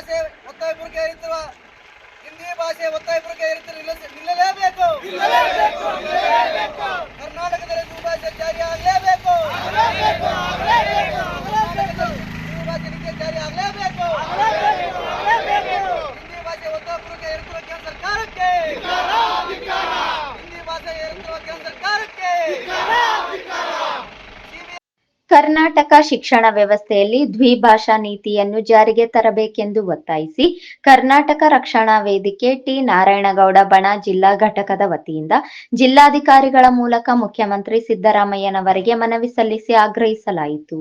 Hindi ಒತ್ತಾಯ ಪೂರ್ವಕ ಇರುತ್ತಿರುವ ಹಿಂದಿ ಭಾಷೆ ಒತ್ತಾಯಪೂರ್ವಕ ಇರುತ್ತಿರುವ ನಿಲ್ಲಿಸ- ನಿಲ್ಲಲೇಬೇಕು. ಕರ್ನಾಟಕದಲ್ಲಿ ಭಾಷೆ ಜಾರಿ ಆಗಲೇಬೇಕು ಕರ್ನಾಟಕದಲ್ಲಿ ಹಿಂದಿ ಭಾಷೆ ನಿತ್ಯ ಜಾರಿ ಆಗಲೇಬೇಕು ಹಿಂದಿ ಭಾಷೆ ಒತ್ತಾಯಪೂರ್ವಕ ಇರುತ್ತಿರುವ ಕೇಂದ್ರ ಸರ್ಕಾರಕ್ಕೆ ಹಿಂದಿ ಭಾಷೆ ಇರುತ್ತಿರುವ ಕೇಂದ್ರ ಸರ್ಕಾರಕ್ಕೆ ಕರ್ನಾಟಕ ಶಿಕ್ಷಣ ವ್ಯವಸ್ಥೆಯಲ್ಲಿ ದ್ವಿಭಾಷಾ ನೀತಿಯನ್ನು ಜಾರಿಗೆ ತರಬೇಕೆಂದು ಒತ್ತಾಯಿಸಿ ಕರ್ನಾಟಕ ರಕ್ಷಣಾ ವೇದಿಕೆ ಟಿ ನಾರಾಯಣಗೌಡ ಬಣ ಜಿಲ್ಲಾ ಘಟಕದ ವತಿಯಿಂದ ಜಿಲ್ಲಾಧಿಕಾರಿಗಳ ಮೂಲಕ ಮುಖ್ಯಮಂತ್ರಿ ಸಿದ್ದರಾಮಯ್ಯನವರಿಗೆ ಮನವಿ ಸಲ್ಲಿಸಿ ಆಗ್ರಹಿಸಲಾಯಿತು.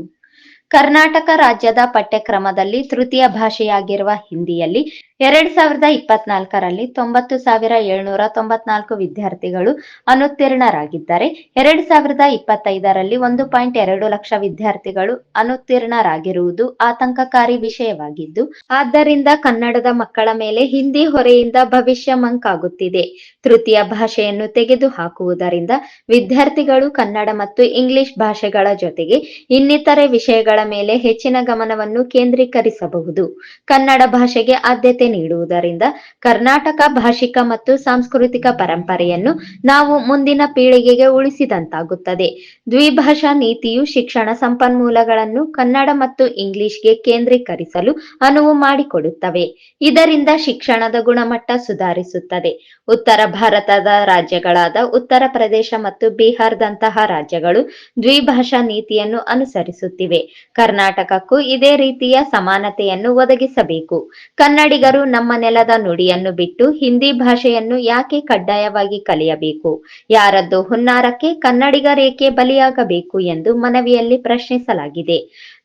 ಕರ್ನಾಟಕ ರಾಜ್ಯದ ಪಠ್ಯಕ್ರಮದಲ್ಲಿ ತೃತೀಯ ಭಾಷೆಯಾಗಿರುವ ಹಿಂದಿಯಲ್ಲಿ ಎರಡ್ ಸಾವಿರದ ಇಪ್ಪತ್ನಾಲ್ಕರಲ್ಲಿ ತೊಂಬತ್ತು ಸಾವಿರ ಏಳ್ನೂರ ತೊಂಬತ್ನಾಲ್ಕು ವಿದ್ಯಾರ್ಥಿಗಳು ಅನುತ್ತೀರ್ಣರಾಗಿದ್ದಾರೆ. ಎರಡ್ ಸಾವಿರದ ಇಪ್ಪತ್ತೈದರಲ್ಲಿ ಒಂದು ಪಾಯಿಂಟ್ ಎರಡು ಲಕ್ಷ ವಿದ್ಯಾರ್ಥಿಗಳು ಅನುತ್ತೀರ್ಣರಾಗಿರುವುದು ಆತಂಕಕಾರಿ ವಿಷಯವಾಗಿದ್ದು, ಆದ್ದರಿಂದ ಕನ್ನಡದ ಮಕ್ಕಳ ಮೇಲೆ ಹಿಂದಿ ಹೊರೆಯಿಂದ ಭವಿಷ್ಯ ಮಂಕಾಗುತ್ತಿದೆ. ತೃತೀಯ ಭಾಷೆಯನ್ನು ತೆಗೆದು ಹಾಕುವುದರಿಂದ ವಿದ್ಯಾರ್ಥಿಗಳು ಕನ್ನಡ ಮತ್ತು ಇಂಗ್ಲಿಷ್ ಭಾಷೆಗಳ ಜೊತೆಗೆ ಇನ್ನಿತರೆ ವಿಷಯಗಳ ಮೇಲೆ ಹೆಚ್ಚಿನ ಗಮನವನ್ನು ಕೇಂದ್ರೀಕರಿಸಬಹುದು. ಕನ್ನಡ ಭಾಷೆಗೆ ಆದ್ಯತೆ ನೀಡುವುದರಿಂದ ಕರ್ನಾಟಕ ಭಾಷಿಕ ಮತ್ತು ಸಾಂಸ್ಕೃತಿಕ ಪರಂಪರೆಯನ್ನು ನಾವು ಮುಂದಿನ ಪೀಳಿಗೆಗೆ ಉಳಿಸಿದಂತಾಗುತ್ತದೆ. ದ್ವಿಭಾಷಾ ನೀತಿಯು ಶಿಕ್ಷಣ ಸಂಪನ್ಮೂಲಗಳನ್ನು ಕನ್ನಡ ಮತ್ತು ಇಂಗ್ಲಿಷ್ಗೆ ಕೇಂದ್ರೀಕರಿಸಲು ಅನುವು ಮಾಡಿಕೊಡುತ್ತವೆ. ಇದರಿಂದ ಶಿಕ್ಷಣದ ಗುಣಮಟ್ಟ ಸುಧಾರಿಸುತ್ತದೆ. ಉತ್ತರ ಭಾರತದ ರಾಜ್ಯಗಳಾದ ಉತ್ತರ ಪ್ರದೇಶ ಮತ್ತು ಬಿಹಾರದಂತಹ ರಾಜ್ಯಗಳು ದ್ವಿಭಾಷಾ ನೀತಿಯನ್ನು ಅನುಸರಿಸುತ್ತಿವೆ. ಕರ್ನಾಟಕಕ್ಕೂ ಇದೇ ರೀತಿಯ ಸಮಾನತೆಯನ್ನು ಒದಗಿಸಬೇಕು. ಕನ್ನಡಿಗರು ನಮ್ಮ ನೆಲದ ನುಡಿಯನ್ನು ಬಿಟ್ಟು ಹಿಂದಿ ಭಾಷೆಯನ್ನು ಯಾಕೆ ಕಡ್ಡಾಯವಾಗಿ ಕಲಿಯಬೇಕು? ಯಾರದ್ದು ಹುನ್ನಾರಕ್ಕೆ ಕನ್ನಡಿಗರೇಕೆ ಬಲಿಯಾಗಬೇಕು ಎಂದು ಮನವಿಯಲ್ಲಿ ಪ್ರಶ್ನಿಸಲಾಗಿದೆ.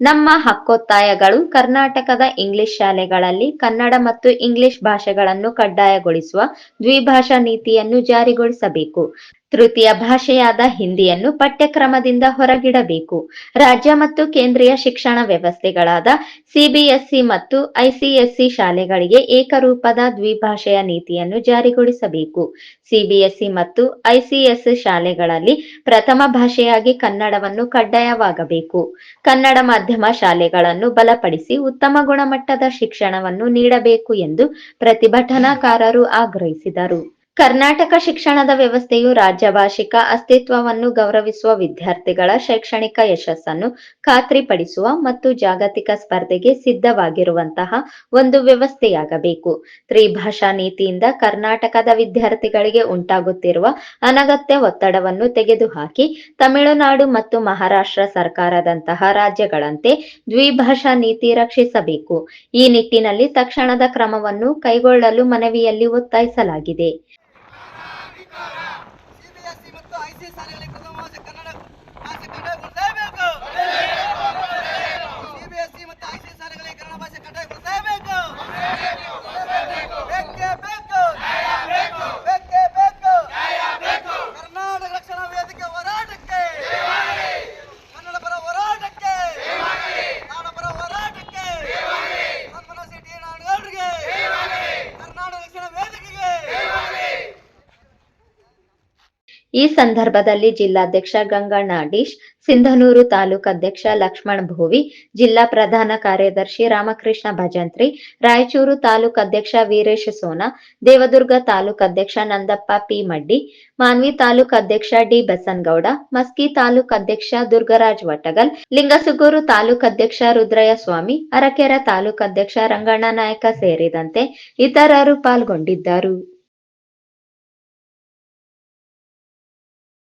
ನಮ್ಮ ಹಕ್ಕೊತ್ತಾಯಗಳು ಕರ್ನಾಟಕದ ಇಂಗ್ಲಿಷ್ ಶಾಲೆಗಳಲ್ಲಿ ಕನ್ನಡ ಮತ್ತು ಇಂಗ್ಲಿಷ್ ಭಾಷೆಗಳನ್ನು ಕಡ್ಡಾಯಗೊಳಿಸುವ ದ್ವಿಭಾಷಾ ನೀತಿಯನ್ನು ಜಾರಿಗೊಳಿಸಬೇಕು. ತೃತೀಯ ಭಾಷೆಯಾದ ಹಿಂದಿಯನ್ನು ಪಠ್ಯಕ್ರಮದಿಂದ ಹೊರಗಿಡಬೇಕು. ರಾಜ್ಯ ಮತ್ತು ಕೇಂದ್ರೀಯ ಶಿಕ್ಷಣ ವ್ಯವಸ್ಥೆಗಳಾದ ಸಿಬಿಎಸ್ಇ ಮತ್ತು ಐಸಿಎಸ್ಇ ಶಾಲೆಗಳಿಗೆ ಏಕರೂಪದ ದ್ವಿಭಾಷೆಯ ನೀತಿಯನ್ನು ಜಾರಿಗೊಳಿಸಬೇಕು. ಸಿಬಿಎಸ್ಇ ಮತ್ತು ಐಸಿಎಸ್ ಶಾಲೆಗಳಲ್ಲಿ ಪ್ರಥಮ ಭಾಷೆಯಾಗಿ ಕನ್ನಡವನ್ನು ಕಡ್ಡಾಯವಾಗಬೇಕು. ಕನ್ನಡ ಮಾಧ್ಯಮ ಶಾಲೆಗಳನ್ನು ಬಲಪಡಿಸಿ ಉತ್ತಮ ಗುಣಮಟ್ಟದ ಶಿಕ್ಷಣವನ್ನು ನೀಡಬೇಕು ಎಂದು ಪ್ರತಿಭಟನಾಕಾರರು ಆಗ್ರಹಿಸಿದರು. ಕರ್ನಾಟಕ ಶಿಕ್ಷಣದ ವ್ಯವಸ್ಥೆಯು ರಾಜ್ಯ ಭಾಷಿಕ ಅಸ್ತಿತ್ವವನ್ನು ಗೌರವಿಸುವ ವಿದ್ಯಾರ್ಥಿಗಳ ಶೈಕ್ಷಣಿಕ ಯಶಸ್ಸನ್ನು ಖಾತ್ರಿಪಡಿಸುವ ಮತ್ತು ಜಾಗತಿಕ ಸ್ಪರ್ಧೆಗೆ ಸಿದ್ಧವಾಗಿರುವಂತಹ ಒಂದು ವ್ಯವಸ್ಥೆಯಾಗಬೇಕು. ತ್ರಿಭಾಷಾ ನೀತಿಯಿಂದ ಕರ್ನಾಟಕದ ವಿದ್ಯಾರ್ಥಿಗಳಿಗೆ ಉಂಟಾಗುತ್ತಿರುವ ಅನಗತ್ಯ ಒತ್ತಡವನ್ನು ತೆಗೆದುಹಾಕಿ ತಮಿಳುನಾಡು ಮತ್ತು ಮಹಾರಾಷ್ಟ್ರ ಸರ್ಕಾರದಂತಹ ರಾಜ್ಯಗಳಂತೆ ದ್ವಿಭಾಷಾ ನೀತಿ ರಕ್ಷಿಸಬೇಕು. ಈ ನಿಟ್ಟಿನಲ್ಲಿ ತಕ್ಷಣದ ಕ್ರಮವನ್ನು ಕೈಗೊಳ್ಳಲು ಮನವಿಯಲ್ಲಿ ಒತ್ತಾಯಿಸಲಾಗಿದೆ. ಸಿಬಿಎಸ್ಇ ಮತ್ತು ಐಸಿಎಸ್ ಶಾಲೆಗಳಲ್ಲಿ ಪ್ರಥಮ ಕನ್ನಡ ಭಾಷೆ ಕಡ್ಡಾಯಗೊಳಿಸಲೇಬೇಕು ಸಿಬಿಎಸ್ಇ ಮತ್ತು ಐಸಿ ಶಾಲೆಗಳಿಗೆ ಕನ್ನಡ ಭಾಷೆ ಕಡ್ಡಾಯಗೊಳಿಸಲೇಬೇಕು ಬೇಕೇ ಬೇಕು ಬೇಕೇ ಬೇಕು ಕರ್ನಾಟಕ ರಕ್ಷಣಾ ವೇದಿಕೆ ಹೋರಾಟಕ್ಕೆ ಕನ್ನಡ ಪರ ಹೋರಾಟಕ್ಕೆ ನಾಡ ಪರ ಹೋರಾಟಕ್ಕೆ ಸನ್ಮಾನ ಸಿಟಿ ನಾಡುಗೌಡರಿಗೆ ಕರ್ನಾಟಕ ರಕ್ಷಣಾ ವೇದಿಕೆಗೆ ಈ ಸಂದರ್ಭದಲ್ಲಿ ಜಿಲ್ಲಾಧ್ಯಕ್ಷ ಗಂಗಣ್ಣ ಅಡೀಶ್ ಸಿಂಧನೂರು ತಾಲೂಕು ಅಧ್ಯಕ್ಷ ಲಕ್ಷ್ಮಣ್ ಭೋವಿ, ಜಿಲ್ಲಾ ಪ್ರಧಾನ ಕಾರ್ಯದರ್ಶಿ ರಾಮಕೃಷ್ಣ ಭಜಂತ್ರಿ, ರಾಯಚೂರು ತಾಲೂಕು ಅಧ್ಯಕ್ಷ ವೀರೇಶ್ ಸೋನಾ, ದೇವದುರ್ಗ ತಾಲೂಕು ಅಧ್ಯಕ್ಷ ನಂದಪ್ಪ ಪಿ ಮಡ್ಡಿ, ಮಾನ್ವಿ ತಾಲೂಕು ಅಧ್ಯಕ್ಷ ಡಿ ಬಸನ್ಗೌಡ, ಮಸ್ಕಿ ತಾಲೂಕು ಅಧ್ಯಕ್ಷ ದುರ್ಗರಾಜ್ ವಟಗಲ್, ಲಿಂಗಸುಗೂರು ತಾಲೂಕು ಅಧ್ಯಕ್ಷ ರುದ್ರಯ್ಯ ಸ್ವಾಮಿ, ಅರಕೆರೆ ತಾಲೂಕು ಅಧ್ಯಕ್ಷ ರಂಗಣ್ಣ ನಾಯಕ ಸೇರಿದಂತೆ ಇತರರು ಪಾಲ್ಗೊಂಡಿದ್ದರು.